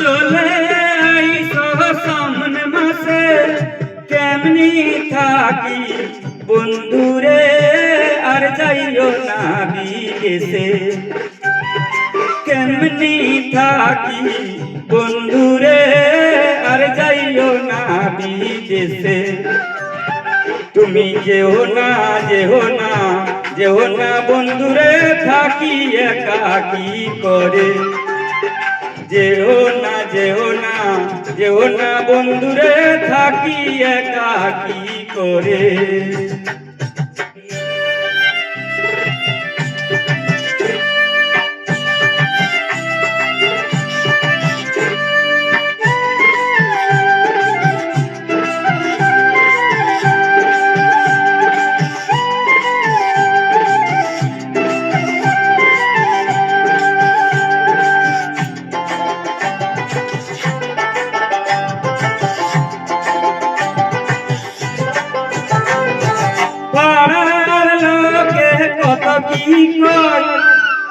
চলে সামন মাসে। কেমনি থাকি বন্ধুরে আর যাইও না বিদেশে। কেমনি থাকি বন্ধুরে আর যাইও না বিদেশে। তুমি যেও না যেও না যেও না বন্ধুরে থাকি একা কি করে। যেও না যেও না যেও না বন্ধুরে থাকি একাকি করে? কত কি কয়?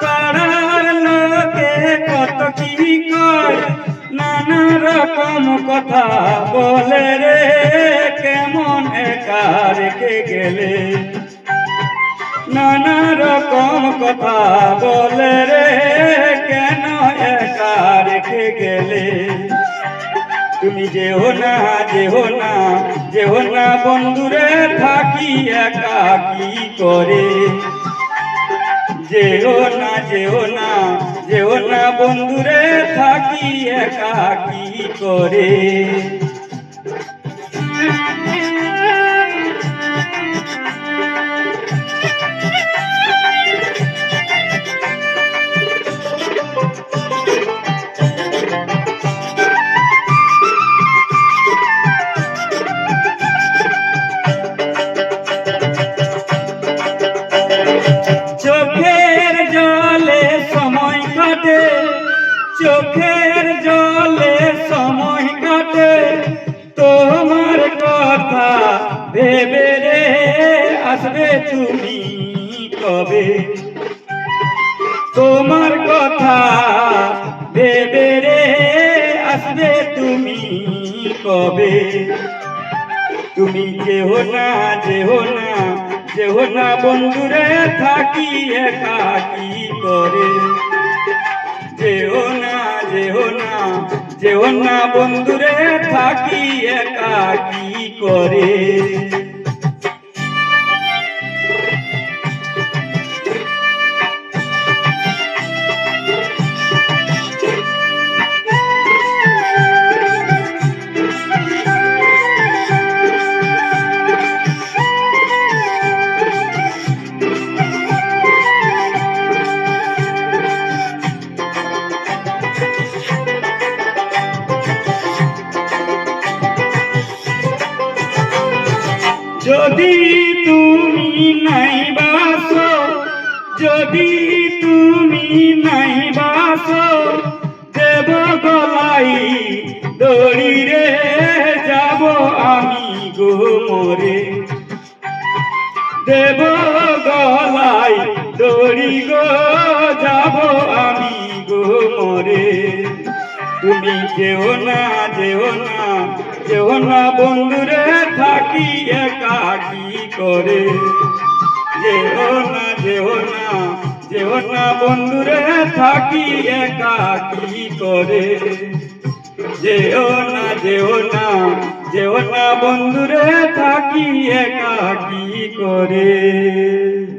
পাড়ার লোকে কত কি কয়? নানা রকম কথা বলে রে, কেমন একা রেখে গেলে? নানা রকম কথা বলে রে, কেন একা রেখে গেলে? তুমি যেও না যেও না যেও না বন্ধুরে থাকি একা কি করে? যেও না যেও না যেও না বন্ধুরে থাকি একা কি করে? কাটে, চোখের জলে সময় কাটে। তোমার কথা ভেবে রে, আসবে তুমি কবে? তোমার কথা ভেবে রে, আসবে তুমি কবে? তুমি যেও না যেও না যেও না বন্ধুরে, থাকি একা কি করে? যেও না যেও না যেও না বন্ধুরে থাকি একা কি করে? যদি তুমি নাই বাসো, যদি তুমি নাই বাসো দেব গলাই দড়ি রে যাব আমি গো মরে। দেব গলাই দড়ি গো যাব আমি গো মরে। তুমি যেও না যেও না যেও না বন্ধুরে থাকি একাকি করে? যেও না যেও না যেও না বন্ধুরে থাকি একাকি করে? যেও না যেও না যেও না বন্ধুরে থাকি একাকি করে?